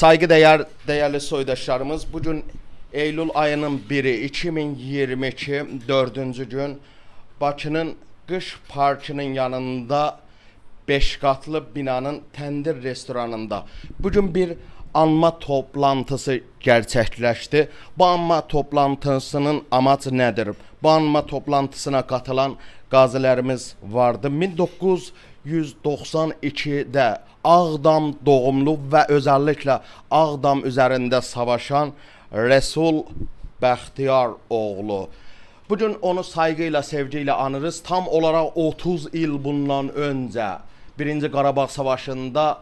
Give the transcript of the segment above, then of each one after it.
Saygıdeğer değerli soydaşlarımız bugün Eylül ayının 1'i 2022 4. gün Bakı'nın Qış Parkının yanında 5 katlı binanın Tendir restoranında bugün bir anma toplantısı gerçekleşti. Bu anma toplantısının amacı nedir? Bu anma toplantısına katılan gazilerimiz vardı. 1992'de Ağdam doğumlu ve özellikle Ağdam üzerinde savaşan Resul Bəxtiyar oğlu. Bugün onu saygıyla, sevgiyle anırız. Tam olarak 30 yıl bundan önce 1. Qarabağ Savaşı'nda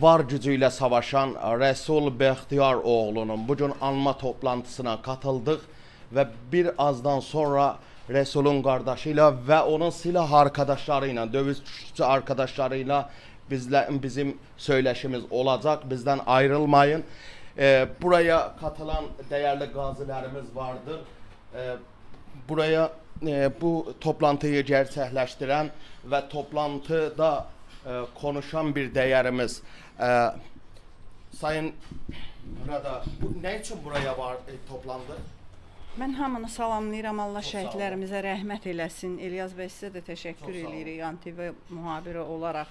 var gücüyle savaşan Resul Bəxtiyar oğlunun bugün anma toplantısına katıldık ve bir azdan sonra Resul'un kardeşiyle ve onun silah arkadaşlarıyla, dövüşçü arkadaşlarıyla bizle bizim söyleşimiz olacak. Bizden ayrılmayın. Ee, buraya katılan değerli gazilerimiz vardır. Ee, buraya e, bu toplantıyı gerçekleştiren ve toplantıda e, konuşan bir değerimiz. E, Sayın Rada, bu ne için buraya var e, toplandı? Mən hamını salamlayıram. Allah şəhidlərimizə rəhmət eləsin. İlyas bəy sizə də təşəkkür eləyirik ANTV mühabiri olaraq.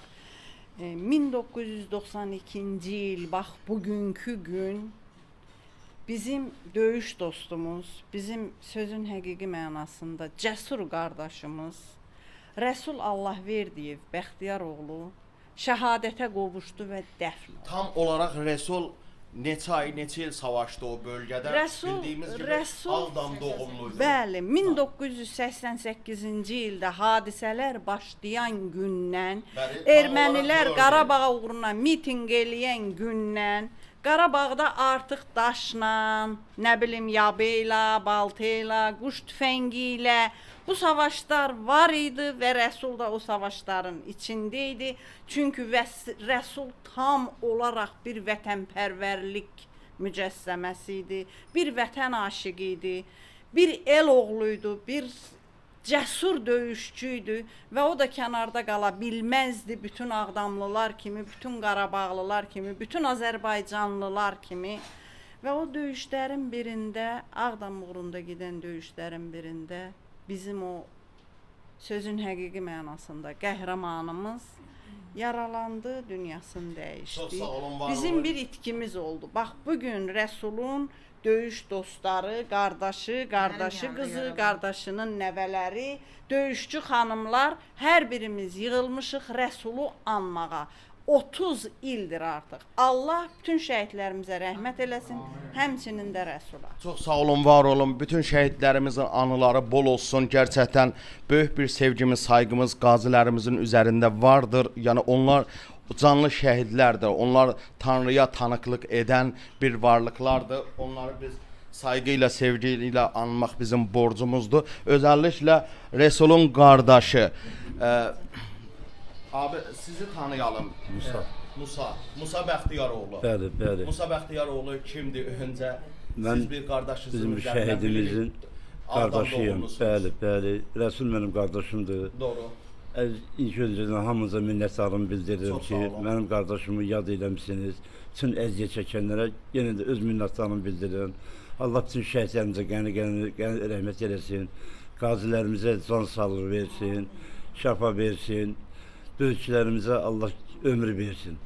E, 1992-ci il bax bugünkü gün bizim döyüş dostumuz, bizim sözün həqiqi mənasında cəsur qardaşımız Rəsul Allahverdiyev Bəxtiyar oğlu şəhadətə qovuşdu və dəfn oldu. Tam olarak Resul neçə ay, neçə il savaştı o bölgede? Resul- Bildiğimiz gibi Resul- Ağdam doğumluydu. Bəli, 1988-ci ildə hadisələr başlayan gündən, Bəli, ermənilər olaraq Qarabağ uğruna mitinq eləyən gündən Qarabağda artıq daşla, nə bilim yabı ilə, balta quş tüfəngi ilə bu savaşlar var idi və Rəsul da o savaşların içində idi. Çünki Rəsul tam olaraq bir vətənpərvərlik mücəssəməsi idi. Bir vətən aşiqi idi. Bir el oğluydu, bir cəsur döyüşçü idi və o da kənarda qala bilməzdi bütün Ağdamlılar kimi, bütün Qarabağlılar kimi, bütün Azərbaycanlılar kimi. Və o döyüşlərin birində, Ağdam uğrunda gedən döyüşlərin birində bizim o sözün həqiqi mənasında qəhrəmanımız yaralandı, dünyasını dəyişdi. Bizim bir itkimiz oldu. Bax bu gün Rəsulun döyüş dostları, qardaşı, qardaşı qızı, qardaşının nəvələri, döyüşçü xanımlar hər birimiz yığılmışıq Rəsulu anmağa. 30 ildir artıq. Allah bütün şəhidlərimizə rəhmət eləsin, həmçinin də Rəsula. Çok sağ olun, var olun. Bütün şehitlerimizin anıları bol olsun. Gerçekten büyük bir sevgimiz, saygımız gazilerimizin üzerinde vardır. Yani onlar canlı şehitlerdir. Onlar Tanrı'ya tanıklık eden bir varlıklardır. Onları biz saygıyla, sevgiyle anmak bizim borcumuzdur. Özellikle Resul'un kardeşi. Ee, abi sizi tanıyalım. Musa. Ee, Musa. Musa Bəxtiyaroğlu. Bəli, bəli. Musa Bəxtiyaroğlu kimdir öncə? Mən Siz bir qardaşısınız. Bizim şəhidimizin doğumlusunuz. Bəli, bəli. Rəsul mənim qardaşımdır. Doğru. Əz ilk öncədən hamınıza minnətdarlığımı bildirirəm Çox ki, olun. mənim qardaşımı yad eləmisiniz. Bütün əziyyət çəkənlərə yenə də öz minnətdarlığımı bildirirəm. Allah bütün şəhidlərimizə qəni qəni qəni rəhmət eləsin. Qazilərimizə can sağlığı versin, şəfa versin. Döyüşçülərimizə Allah ömür versin.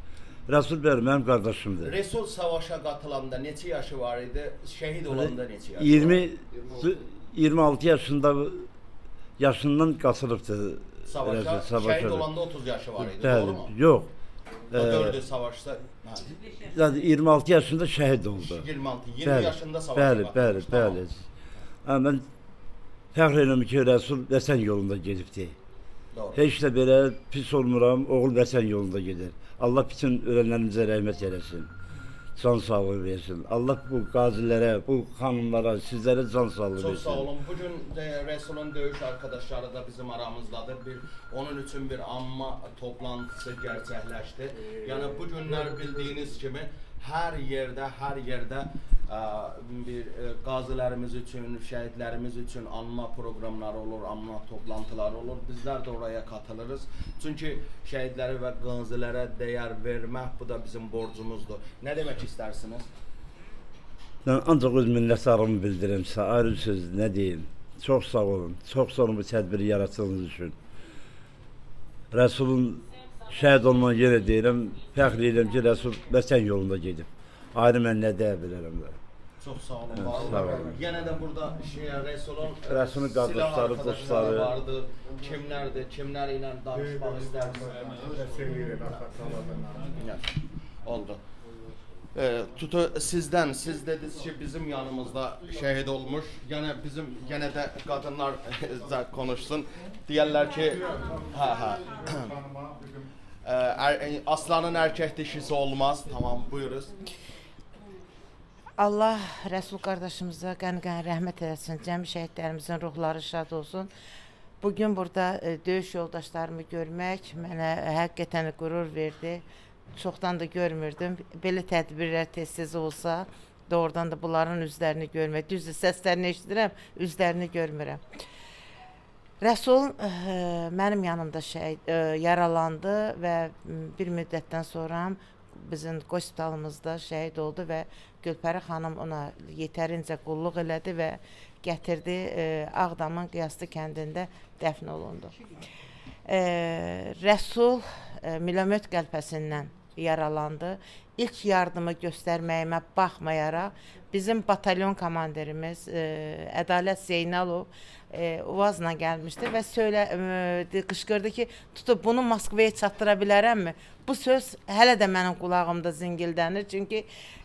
Rəsul bəy mənim qardaşımdır. Resul savaşa qatılanda neçə yaşı var idi? Şəhid olanda neçə yaşı? 20 26 yaşında yaşından qasılıbdı. Savaşa, Rəsul, savaşa. şəhid olanda 30 yaşı var idi. Bəli, Doğru mu? yox. O Ee, dördü savaşda. hə, Yəni 26 yaşında şəhid oldu. 26, 20 Bəli, yaşında savaşa bəli, bəli, qatılmış, tamam. bəli. Ha, mən fəxr edirəm ki, Rəsul vətən yolunda gedibdi. Doğru. Heç də belə pis olmuram, oğul vətən yolunda gedir. Allah bütün ölənlərimizə rəhmət eləsin. Can sağlığı versin. Allah bu qazilərə, bu xanımlara, sizlərə can sağlığı Çok versin. sağ olun. Bugün de Resul'un dövüş arkadaşları da bizim aramızdadır. Bir onun için bir anma toplantısı gerçekleşti. Yani bugünler bildiğiniz gibi Hər yerdə, hər yerdə ə, bir qazilərimiz üçün, şəhidlərimiz üçün anma proqramları olur, anma toplantıları olur. Bizlər də oraya katılırız. Çünki şəhidlərə və qazilərə dəyər vermək bu da bizim borcumuzdur. Nə demək istərsiniz? Ben ancak öz minnettarımı bildirim size. Ayrı söz ne diyeyim. Çok sağ olun. Çok sağ olun bu tedbiri yarattığınız için. Resul'un şehit olmanı yine deyirəm. Fəxr edirəm ki, Resul vətən yolunda gedib. Ayrı mən nə deyə bilərəm də. Çox sağ olun. Evet, sağ olun. Yenə də burada şey Resulun Resulun qardaşları, dostları. vardı. Kimlərdir? Kimlər ilə danışmaq istərsiniz? Oldu. Ee, tutu sizden siz dediniz ki bizim yanımızda şehit olmuş. Gene bizim gene de kadınlar konuşsun. Diyorlar ki ha ha. Ee, er- aslanın erkek dişisi olmaz. Tamam buyuruz. Allah Rəsul qardaşımıza qən-qən rəhmət eləsin. Cəmi şəhidlərimizin ruhları şad olsun. Bu gün burada e, döyüş yoldaşlarımı görmək mənə həqiqətən qürur verdi. Çoxdan da görmürdüm. Belə tədbirlər tez-tez olsa, doğrudan da bunların üzlərini görmək. Düzdür, səslərini eşidirəm, üzlərini görmürəm. Rəsul ə, mənim yanımda şey ə, yaralandı və bir müddətdən sonra bizim hospitalımızda şəhid oldu və Gülpəri xanım ona yetərincə qulluq elədi və gətirdi ə, Ağdamın Qiyaslı kəndində dəfn olundu. Ə, Rəsul ə, milomet qəlpəsindən yaralandı. İlk yardımı göstərməyimə baxmayaraq bizim batalyon komandirimiz ə, Ədalət Zeynalov e, Uvazla gəlmişdi və söylə e, qışqırdı ki, tutub bunu Moskvaya çatdıra bilərəmmi? Bu söz hələ də mənim qulağımda zingildənir, çünki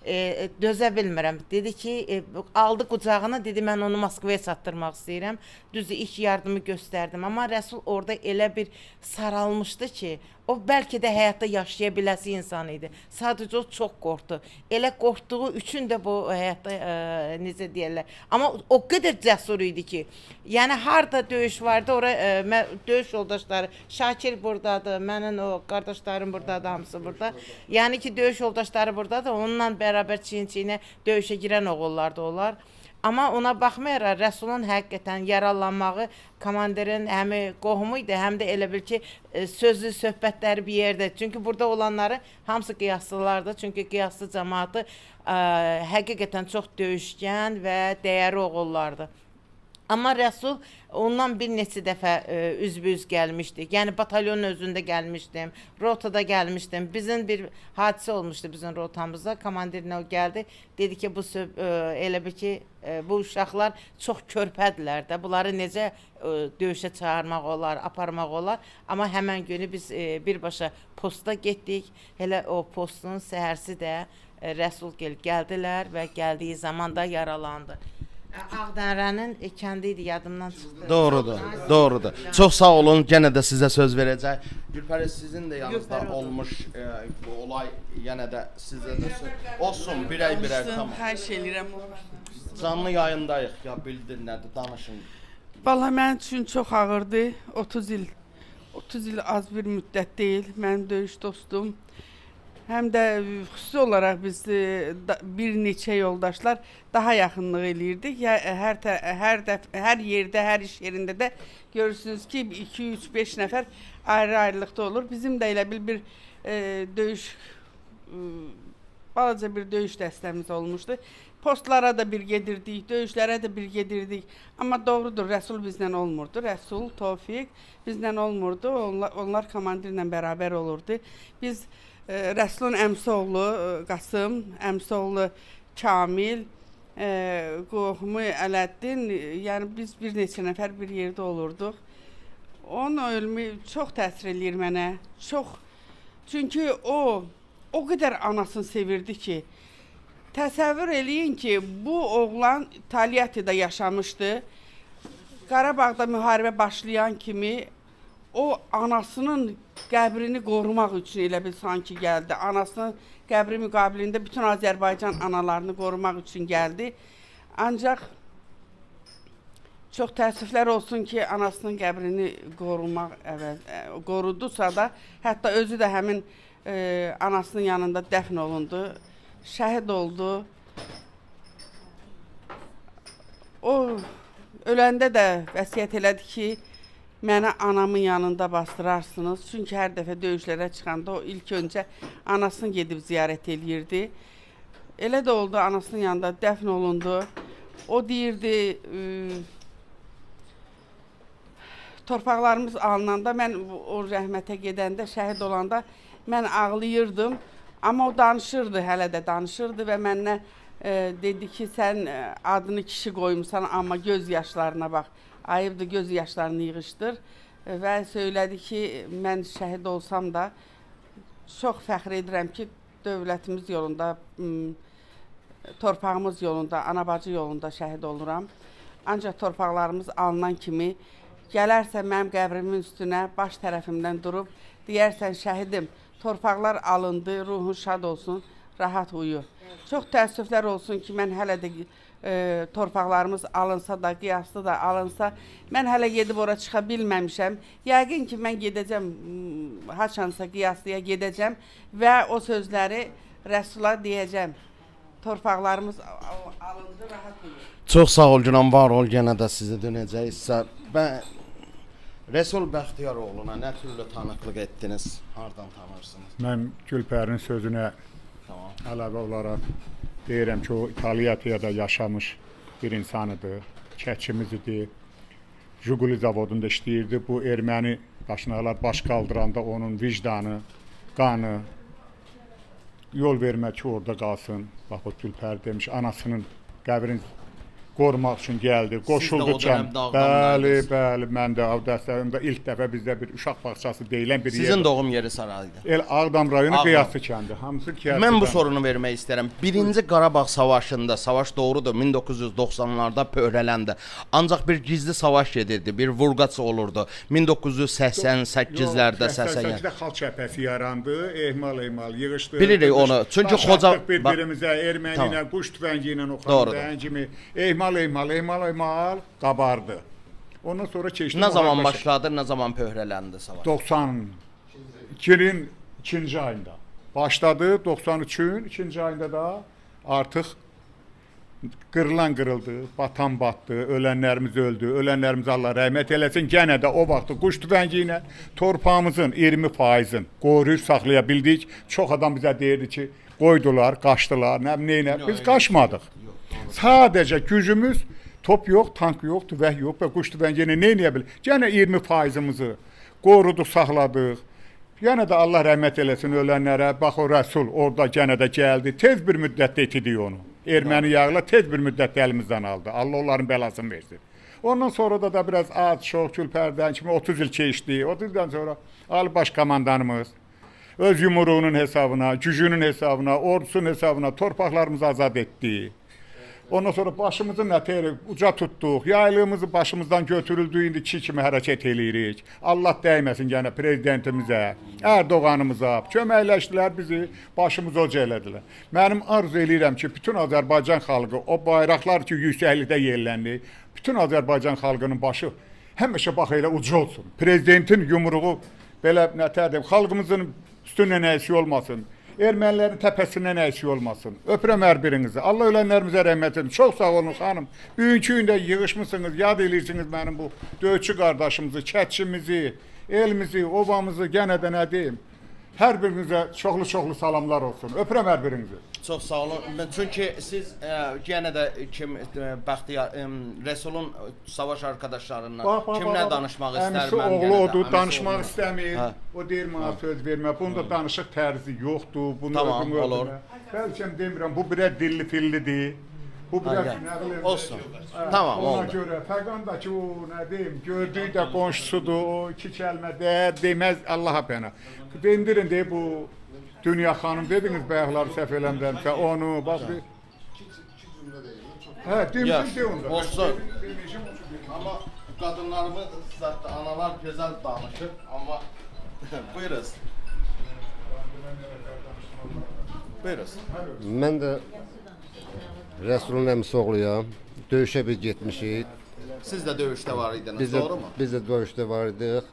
e, dözə bilmirəm. Dedi ki, e, aldı qucağına, dedi mən onu Moskvaya çatdırmaq istəyirəm. Düzdür, ilk yardımı göstərdim, amma Rəsul orada elə bir saralmışdı ki, o bəlkə də həyatda yaşaya biləsi insan idi. Sadəcə o çox qorxdu. Elə qorxduğu üçün də bu həyatda e, necə deyirlər, amma o qədər cəsur idi ki, yəni harda döyüş vardı, ora e, mə- döyüş yoldaşları Şakir burdadır, mənim o qardaşlarım burdadır, hamısı burada. Yəni ki, döyüş yoldaşları burdadır, onunla bərabər çiyin-çiyinə döyüşə girən oğullar da olar. Amma ona baxmayaraq Rəsulun həqiqətən yaralanmağı komandirin həm qohumu idi, həm də elə bil ki, e, sözlü söhbətləri bir yerdə. Çünki burada olanları hamısı qiyaslılardır. Çünki qiyaslı cəmaatı ə, həqiqətən çox döyüşkən və dəyərli oğullardır. Amma Rəsul ondan bir neçə dəfə ə, üzbüz gəlmişdi. Yəni batalyonun özündə gəlmişdim, rotada gəlmişdim. Bizim bir hadisə olmuşdu bizim rotamızda. Komandirinə o gəldi. Dedi ki, bu ə, elə bir ki, ə, bu uşaqlar çox körpədirlər də. Bunları necə ə, döyüşə çağırmaq olar, aparmaq olar. Amma həmin günü biz ə, birbaşa posta getdik. Elə o postun səhərsi də Rəsul gel gəldilər və gəldiyi zaman da yaralandı. Ağdərənin e, kəndi idi, yadımdan çıxdı. Doğrudur, doğrudur. Çox sağ olun. Yenə də sizə söz verəcək. Gülpəri sizin də yanınızda Gülpəri olmuş e, bu olay yenə də sizə də söz. Olsun, birər birər tamam. Hər şey eləyirəm. Canlı yayındayıq. Ya bildin nədir? Danışın. Valla mənim üçün çox ağırdı. 30 il 30 il az bir müddət deyil. Mənim döyüş dostum. Həm də e, xüsusi olaraq biz e, bir neçə yoldaşlar daha yaxınlıq eləyirdik. E, hər hər hər yerdə, hər iş yerində də görürsünüz ki 2 3 5 nəfər ayrı-ayrılıqda olur. Bizim də elə bil bir e, döyüş e, balaca bir döyüş dəstəmiz olmuşdu. Postlara da bir gedirdik, döyüşlərə də bir gedirdik. Amma doğrudur, Rəsul bizlə olmurdu. Rəsul, Tofiq bizlə olmurdu. Onlar, onlar komandirlə bərabər olurdu. Biz e, Rəsulun əmsi oğlu e, Qasım, əmsi oğlu Kamil, e, qohumu Ələddin, e, yəni biz bir neçə nəfər bir yerdə olurduq. Onun ölümü çox təsir eləyir mənə. Çox. Çünki o o qədər anasını sevirdi ki, təsəvvür eləyin ki, bu oğlan Taliatidə yaşamışdı. Qarabağda müharibə başlayan kimi o anasının qəbrini qorumaq üçün elə bil sanki gəldi. Anasının qəbri müqabilində bütün Azərbaycan analarını qorumaq üçün gəldi. Ancaq çox təəssüflər olsun ki, anasının qəbrini qorumaq əvəz qorudusa da, hətta özü də həmin ə, anasının yanında dəfn olundu. şəhid oldu. O öləndə də vəsiyyət elədi ki, məni anamın yanında bastırarsınız. Çünki hər dəfə döyüşlərə çıxanda o ilk öncə anasını gedib ziyarət eləyirdi. Elə də oldu, anasının yanında dəfn olundu. O deyirdi, torpaqlarımız alınanda mən o rəhmətə gedəndə, şəhid olanda mən ağlayırdım. Amma o danışırdı, hələ də danışırdı və məndən e, dedi ki, sən e, adını kişi qoymusan, amma göz yaşlarına bax. Ayıbdır, göz yaşlarını yığışdır E, və söylədi ki, mən şəhid olsam da çox fəxr edirəm ki, dövlətimiz yolunda, torpağımız yolunda, ana-bacı yolunda şəhid oluram. Ancaq torpaqlarımız alınan kimi gələrsə mənim qəbrimin üstünə baş tərəfimdən durub deyərsən şəhidim, torpaqlar alındı, ruhun şad olsun, rahat uyu. Çox təəssüflər olsun ki, mən hələ də e, torpaqlarımız alınsa da, qiyaslı da alınsa, mən hələ gedib ora çıxa bilməmişəm. Yəqin ki, mən gedəcəm m, haçansa qiyaslıya gedəcəm və o sözləri Rəsula deyəcəm. Torpaqlarımız al- alındı, rahat uyu. Çox sağ ol Günan, var ol, yenə də sizə dönəcəksə. Ben Resul Bəxtiyaroğluna nə türlü tanıqlıq etdiniz? Hardan tanırsınız? Mən Gülpərin sözünə Tamam. əlavə olaraq deyirəm ki, o İtaliyada yaşamış bir insan idi, çəkimiz idi. Jiguli zavodunda işləyirdi. Bu erməni daşnaqlar baş qaldıranda onun vicdanı, qanı yol vermək ki, orada qalsın. Bax o Gülpər demiş, anasının qəbrin qorumaq üçün gəldi. Qoşuldu o can. dönəmdə Bəli, bəli, mən də Avdəstəmdə ilk dəfə bizdə bir uşaq bağçası deyilən bir Sizin yer. doğum yeri Saraydı. El Ağdam rayonu Ağdam. Qiyaslı kəndi. Hamısı Qiyaslı. Mən bu sorunu vermək istərəm. Birinci Qarabağ savaşında, savaş doğrudur, 1990-larda pöhrələndi. Ancaq bir gizli savaş gedirdi, bir vurğaç olurdu. 1988-lərdə, 80 88-də xalq cəbhəsi yarandı, ehmal ehmal yığışdı. Bilirik onu. Çünki Xoca- bir-birimizə erməni ilə, Tamam. quş tüfəngi ilə oxuyan kimi ehmal ehmal ehmal ehmal qabardı. Ondan sonra keçdi. Nə zaman müharibəsi. başladı, nə zaman pöhrələndi savaş? 92-nin ikinci ayında başladı. 93-ün ikinci ayında da artıq qırılan qırıldı, batan batdı, ölənlərimiz öldü, ölənlərimiz Allah rəhmət eləsin. Yenə də o vaxt quş tüfəngi ilə torpağımızın 20%-in qoruyub saxlaya bildik. Çox adam bizə deyirdi ki, qoydular, qaçdılar, nə nə. Biz qaçmadıq. Sadəcə gücümüz top yox, tank yox, tüfəng yox və quş tüfəngi ilə nə edə bilir? Yenə 20%-imizi qoruduq, saxladıq. Yenə də Allah rəhmət eləsin ölənlərə. Bax o Rəsul orada yenə də gəldi. Tez bir müddətdə itidik onu. Erməni yağla tez bir müddətdə əlimizdən aldı. Allah onların bəlasını versin. Ondan sonra da da biraz az, çox külpərdən kimi 30 il keçdi. 30 ildən sonra Ali Baş komandanımız öz yumruğunun hesabına, gücünün hesabına, ordusunun hesabına torpaqlarımızı azad etdi. Ondan sonra başımızı nətər uca tutduq. Yaylığımızı başımızdan götürüldü, indi çi kimi hərəkət eləyirik. Allah dəyməsin yenə prezidentimizə, Ərdoğanımıza. Köməkləşdilər bizi, başımızı oca elədilər. Mənim arzu eləyirəm ki, bütün Azərbaycan xalqı o bayraqlar ki, yüksəklikdə yerləndi, bütün Azərbaycan xalqının başı həmişə bax elə uca olsun. Prezidentin yumruğu belə nətər deyim, xalqımızın üstündən əksik olmasın. Ermənilərin təpəsindən əksik olmasın. Öpürəm hər birinizi. Allah ölənlərimizə rəhmət edin. Çox sağ olun xanım. Bugünkü gündə yığışmısınız, yad eləyirsiniz mənim bu döyüşçü qardaşımızı, kətçimizi, elimizi, obamızı yenə də nə deyim. Hər birinizə çoxlu-çoxlu salamlar olsun. Öpürəm hər birinizi. Çox sağ olun. Çünki siz e, yenə də kim e, Bəxtiyar e, Resulun savaş arkadaşlarından Bax, bax, kimlə bax, bax. danışmaq istər mən oğlu yenə də, odur, danışmaq oğlu. istəmir. Hə. O deyir mənə söz vermə. Bunda danışıq tərzi yoxdur. Bunu Tamam, özüm olur. Bəlkə demirəm, bu birə dilli fillidir. Bu birə Hə, nə bilim. Olsun. Hə, Tamam, Ona oldu. görə Fəqandakı o nə deyim, gördüyü də qonşusudur. O iki kəlmə də deməz Allaha pənah. Dendirin de bu Dünya xanım dediniz bayaqlar səhv eləmirəmsə onu bax bir Hə, Yaş, demsin de onda. olsun. Amma qadınlarımız zətdə analar gözəl danışır, amma buyuruz. Buyuruz. Mən də Rəsulun əmisi oğluyam. Döyüşə biz getmişik. Siz də döyüşdə var idiniz, Biz də doğrumu? biz də döyüşdə var idik.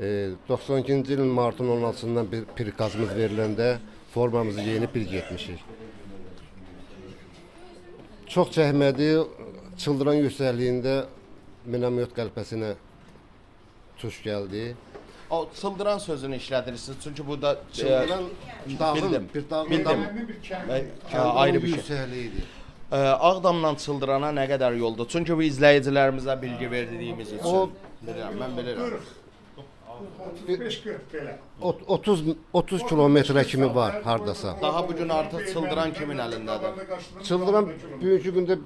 E, 92-ci ilin martın 16-sından bir prikazımız veriləndə formamızı giyinib bir getmişik. Çox çəkmədi, çıldıran yüksəkliyində minamyot qəlpəsinə tuş gəldi. O çıldıran sözünü işlədirsiniz. Çünki bu da e, Çıldıran dağın, bildim, bir dağın bildim. Həmin bir kənd. e, kəndin ayrı bir şey. yüksəkliyidir. E, Ağdamdan Çıldırana nə qədər yoldur? Çünki bu izləyicilərimizə bilgi verdiyimiz üçün. O- bilirəm, mən bilirəm. 35-40 belə. Ot- 30 30 kilometrə kimi var hardasa. Daha bu gün artıq Çıldıran kimin əlindədir? Çıldıran bugünkü gündə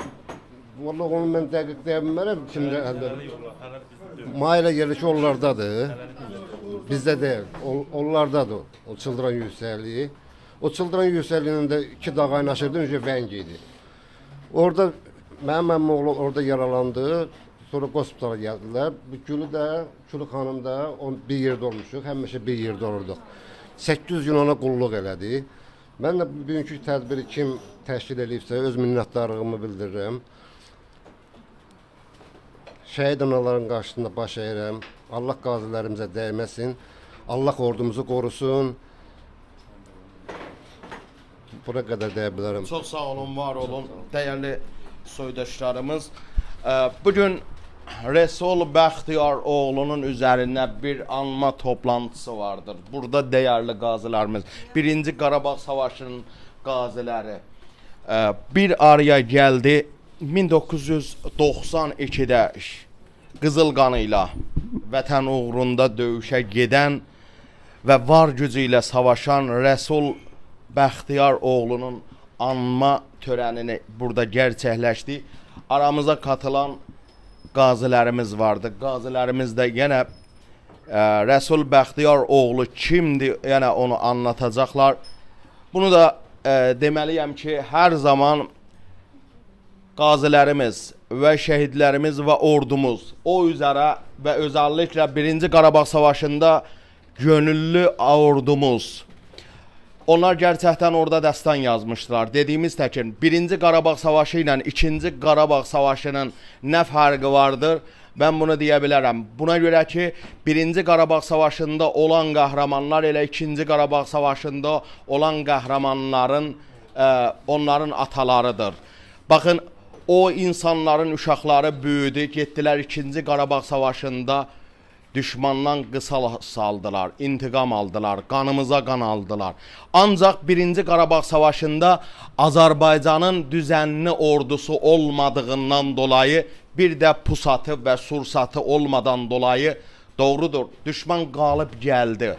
vallahi onu mən dəqiq deyə bilmərəm kimdə əldə. Mayla yerləşik onlardadır. Bizdə deyil. On- Onlardadır o çıldıran yüksəkliyi. O çıldıran yüksəkliyinin də iki dağ aynaşırdı, önce Vəng idi. Orada mənim əmmim oğlu orada yaralandı. Sonra hospitala gəldilər. Bu Gülü də, Gülü xanım da on bir yerdə olmuşuq. Həmişə bir yerdə olurduq. 800 gün ona qulluq elədi. Mən də bugünkü tədbiri kim təşkil edibsə öz minnətdarlığımı bildirirəm. Şəhid anaların qarşısında baş əyirəm. Allah qazilərimizə dəyməsin. Allah ordumuzu qorusun. Bura qədər deyə bilərəm. Çox sağ olun, var olun, dəyərli soydaşlarımız. Ə, Bu gün Resul Bəxtiyar oğlunun üzərində bir anma toplantısı vardır. Burada dəyərli qazilərimiz, 1-ci Qarabağ savaşının qaziləri ə, bir araya gəldi 1992-də qızıl qanı ilə vətən uğrunda döyüşə gedən və var gücü ilə savaşan Rəsul Bəxtiyar oğlunun anma törənini burada gerçəkləşdi. Aramıza katılan qazilərimiz vardı. Qazilərimiz də yenə ə, Rəsul Bəxtiyar oğlu kimdir? Yəni onu anlatacaqlar. Bunu da ə, deməliyəm ki, hər zaman qazilərimiz və şəhidlərimiz və ordumuz o üzərə və özəlliklə 1-ci Qarabağ savaşında gönüllü ordumuz Onlar gerçəkdən orada dəstan yazmışdılar. Dediyimiz təkin 1-ci Qarabağ savaşı ilə 2-ci Qarabağ savaşının nə fərqi vardır? Mən bunu deyə bilərəm. Buna görə ki, 1-ci Qarabağ savaşında olan qəhrəmanlar elə 2-ci Qarabağ savaşında olan qəhrəmanların ə, onların atalarıdır. Baxın, o insanların uşaqları böyüdü, getdilər 2-ci Qarabağ savaşında düşmandan qısal saldılar, intiqam aldılar, qanımıza qan aldılar. Ancaq 1-ci Qarabağ savaşında Azərbaycanın düzənli ordusu olmadığından dolayı bir də pusatı və sursatı olmadan dolayı doğrudur, düşman qalib gəldi.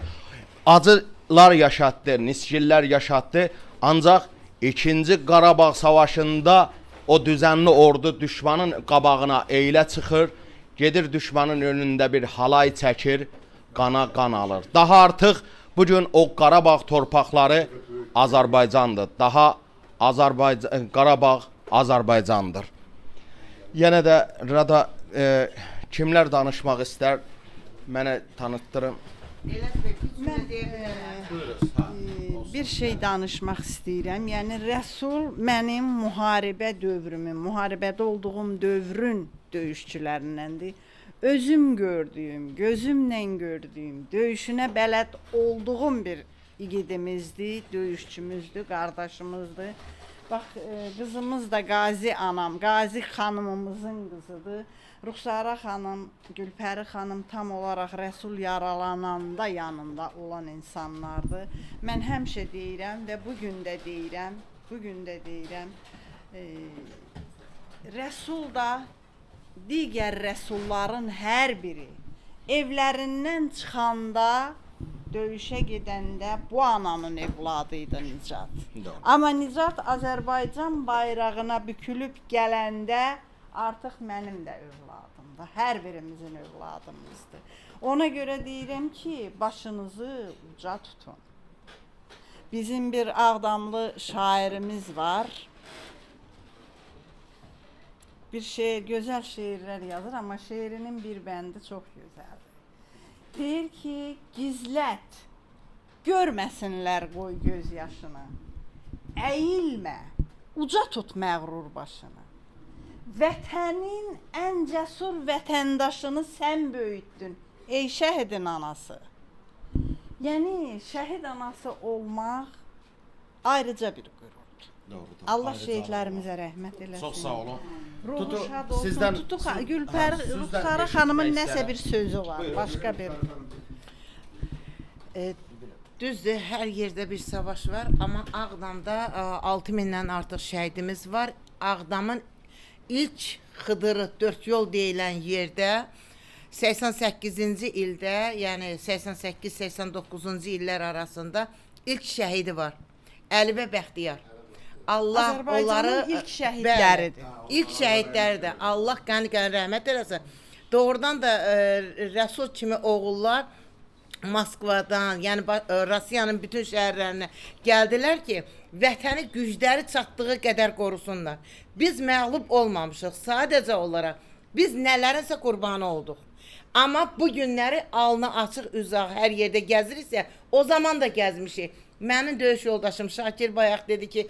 Acılar yaşatdı, nisgillər yaşatdı. Ancaq 2-ci Qarabağ savaşında o düzənli ordu düşmanın qabağına eylə çıxır gedir düşmanın önündə bir halay çəkir, qana qan alır. Daha artıq bu gün o Qarabağ torpaqları Azərbaycandır. Daha Azərbaycan Qarabağ Azərbaycandır. Yenə də rada e, kimlər danışmaq istər? Mənə tanıtdırın. Mən e, bir şey danışmaq istəyirəm. Yəni Rəsul mənim müharibə dövrümün, müharibədə olduğum dövrün döyüşçülərindəndir. Özüm gördüyüm, gözümlə gördüyüm, döyüşünə bələd olduğum bir igidimizdir, döyüşçümüzdür, qardaşımızdır. Bax, e, qızımız da Qazi anam, Qazi xanımımızın qızıdır. Ruxsara xanım, Gülpəri xanım tam olaraq Rəsul yaralananda yanında olan insanlardır. Mən həmişə deyirəm və bu gün də deyirəm, bu gün də deyirəm. E, Rəsul da digər rəsulların hər biri evlərindən çıxanda döyüşə gedəndə bu ananın övladı idi Nicat. Amma Nicat Azərbaycan bayrağına bükülüb gələndə artıq mənim də övladımdır. Hər birimizin övladımızdır. Ona görə deyirəm ki, başınızı uca tutun. Bizim bir Ağdamlı şairimiz var. Bir şeir, gözəl şeirlər yazır, amma şeirinin bir bəndi çox gözəldir. Deyir ki, gizlət, görməsinlər qoy göz yaşını. Əyilmə, uca tut məğrur başını. Vətənin ən cəsur vətəndaşını sən böyütdün, ey şəhidin anası. Yəni şəhid anası olmaq ayrıca bir qürurdur. Doğrudur. Allah Ayrıca şehidlərimizə rəhmət eləsin. Çox sağ olun. Ruhu Tutu, şad olsun. sizdən- Tutu siz- Gülpər eşitmək xanımın nəsə bir sözü var, başqa bir. E, düzdür, hər yerdə bir savaş var, amma Ağdamda e, 6000-dən artıq şəhidimiz var. Ağdamın ilk Xıdırı 4 yol deyilən yerdə 88-ci ildə, yəni 88-89-cu illər arasında ilk şəhidi var. Əli və Bəxtiyar. Allah onları ilk şəhidləridir. İlk şəhidlərdir. Allah qəni-qəni rəhmət eləsin. Doğrudan da e, Rəsul kimi oğullar Moskvadan, yəni e, Rusiyanın bütün şəhərlərinə gəldilər ki, vətəni gücləri çatdığı qədər qorusunlar. Biz məğlub olmamışıq sadəcə olaraq. Biz nələrinsə qurbanı olduq. Amma bu günləri alnı açıq üzaq hər yerdə gəziriksə, o zaman da gəzmişik. Mənim döyüş yoldaşım Şakir bayaq dedi ki,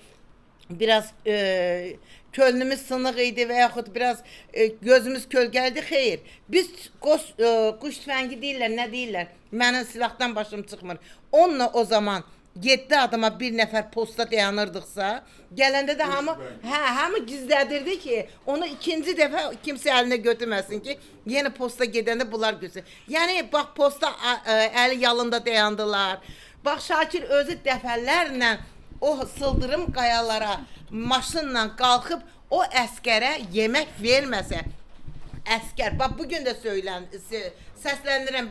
biraz e, könlümüz sınıq idi və yaxud biraz e, gözümüz kölgəli idi. Xeyr. Biz qoş, e, quş tüfəngi deyirlər, nə deyirlər? Mənim silahdan başım çıxmır. Onunla o zaman 7 adama bir nəfər posta dayanırdıqsa, gələndə də hamı hə, hamı gizlədirdi ki, onu ikinci dəfə kimsə əlinə götürməsin ki, yenə posta gedəndə bunlar görsün. Yəni bax posta ə, ə, əli yalında dayandılar. Bax Şakir özü dəfələrlə o sıldırım qayalara maşınla qalxıb o əskərə yemək verməsə, əskər, bax bu gün də söylən,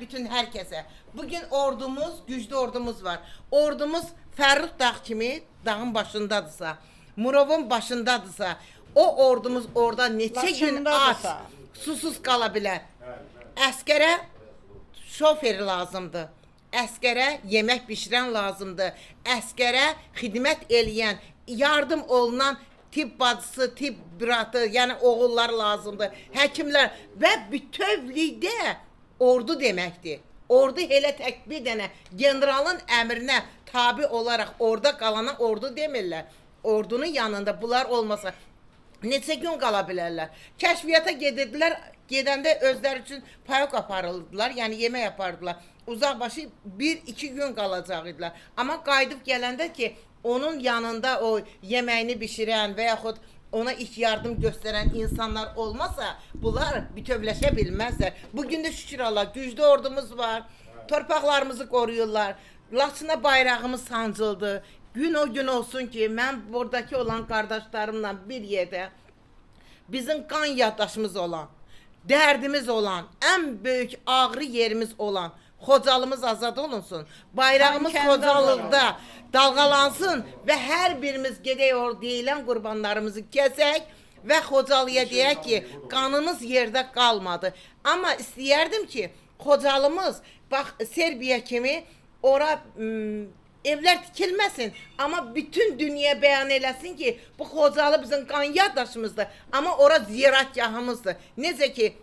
bütün hər kəsə. Bu gün ordumuz, güclü ordumuz var. Ordumuz Fərrux dağ kimi dağın başındadırsa, Murovun başındadırsa, o ordumuz orada neçə gün aç, susuz qala bilər. Əskərə şofer lazımdır. Əskərə yemək bişirən lazımdır. Əskərə xidmət eləyən, yardım olunan tibb bacısı, tibb bratı, yəni oğullar lazımdır. Həkimlər və bütövlükdə ordu deməkdir. Ordu elə tək bir dənə generalın əmrinə tabe olaraq orada qalana ordu demirlər. Ordunun yanında bunlar olmasa neçə gün qala bilərlər. Kəşfiyyata gedirdilər, gedəndə özləri üçün payok aparırdılar, yəni yemək apardılar. Uzaqbaşı 1-2 gün qalacaq idilər. Amma qayıdıb gələndə ki, onun yanında o yeməyini bişirən və yaxud ona ilk yardım göstərən insanlar olmasa, bunlar bütövləşə bilməzlər. Bu gün də şükür Allah, güclü ordumuz var. Torpaqlarımızı qoruyurlar. Laçına bayrağımız sancıldı. Gün o gün olsun ki, mən buradakı olan qardaşlarımla bir yerdə bizim qan yaddaşımız olan, dərdimiz olan, ən böyük ağrı yerimiz olan Xocalımız azad olunsun. Bayrağımız Xocalıqda dalğalansın və hər birimiz gedək or deyilən qurbanlarımızı kəsək və Xocalıya deyək ki, qanınız yerdə qalmadı. Amma istəyərdim ki, Xocalımız bax Serbiya kimi ora ım, evlər tikilməsin, amma bütün dünya bəyan eləsin ki, bu Xocalı bizim qan yaddaşımızdır, amma ora ziyarətgahımızdır. Necə ki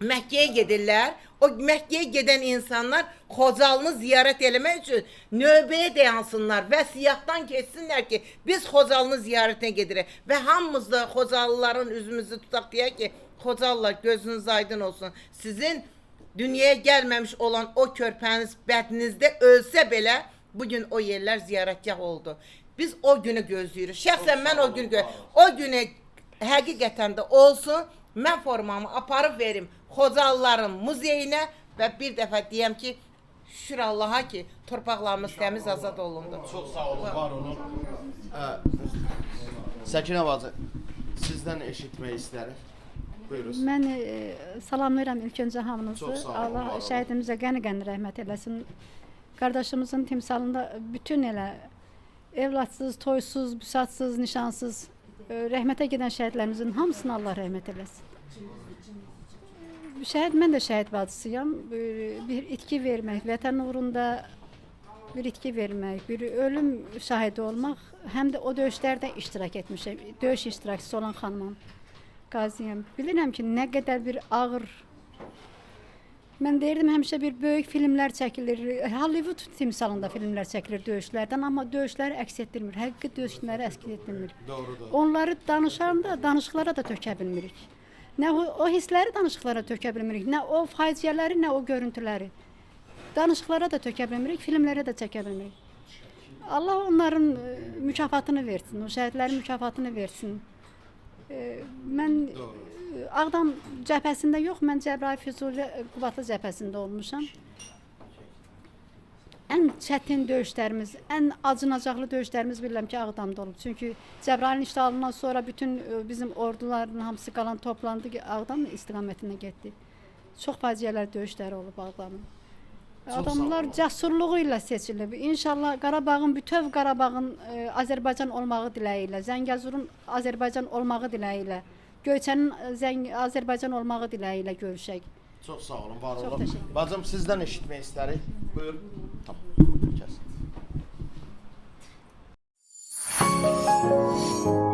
Məkkəyə gedirlər. O Məkkəyə gedən insanlar Xocalını ziyarət eləmək üçün növbəyə dayansınlar və siyahdan keçsinlər ki, biz Xocalını ziyarətinə gedirik və hamımız da Xocalıların üzümüzü tutaq deyək ki, Xocalılar gözünüz aydın olsun. Sizin dünyaya gəlməmiş olan o körpəniz bədninizdə ölsə belə bu gün o yerlər ziyarətgah oldu. Biz o günü gözləyirik. Şəxsən mən o günü gö- o günü həqiqətən də olsun. Mən formamı aparıb verim Xocalıların muzeyinə və bir dəfə deyəm ki, şükür Allaha ki, torpaqlarımız təmiz azad olundu. Çox sağ olun, var olun. Səkinə bacı, sizdən eşitmək istərik. Buyurun. Mən e, salamlayıram ilk öncə hamınızı. Çox sağ olun, var Allah şəhidimizə qəni-qəni rəhmət eləsin. Qardaşımızın timsalında bütün elə evladsız, toysuz, büsatsız, nişansız e, rəhmətə gedən şəhidlərimizin hamısına Allah rəhmət eləsin. Şəhid mən də şəhid bacısıyam. Bir, bir itki vermək, vətən uğrunda bir itki vermək, bir ölüm şahidi olmaq, həm də o döyüşlərdə iştirak etmişəm. Döyüş iştirakçısı olan xanımam. Qaziyəm. Bilirəm ki, nə qədər bir ağır Mən deyirdim həmişə bir böyük filmlər çəkilir. Hollywood timsalında filmlər çəkilir döyüşlərdən, amma döyüşləri əks etdirmir. Həqiqi döyüşləri əks etdirmir. Doğrudur. Onları danışanda danışıqlara da tökə bilmirik. Nə o, o hissləri danışıqlara tökə bilmirik, nə o faciələri, nə o görüntüləri. Danışıqlara da tökə bilmirik, filmlərə də çəkə bilmirik. Allah onların e, mükafatını versin, o şəhidlərin mükafatını versin. E, mən e, Ağdam cəbhəsində yox, mən Cəbrayıl Füzuli Qubadlı cəbhəsində olmuşam. Ən çətin döyüşlərimiz, ən acınacaqlı döyüşlərimiz bilirəm ki, Ağdamda olub. Çünki Cəbrayılın işğalından sonra bütün e, bizim orduların hamısı qalan toplandı ki, Ağdam istiqamətinə getdi. Çox faciələr döyüşləri olub Ağdamın. Adamlar cəsurluğu ilə seçilib. İnşallah Qarabağın bütöv Qarabağın e, Azərbaycan olmağı diləyi ilə, Zəngəzurun Azərbaycan olmağı diləyi ilə, Göyçənin e, Azərbaycan olmağı diləyi ilə görüşək. Çox sağ olun, var Çox olun. Bacım sizdən eşitmək istərik. Buyur. Tamam. Kəsin. Thank you.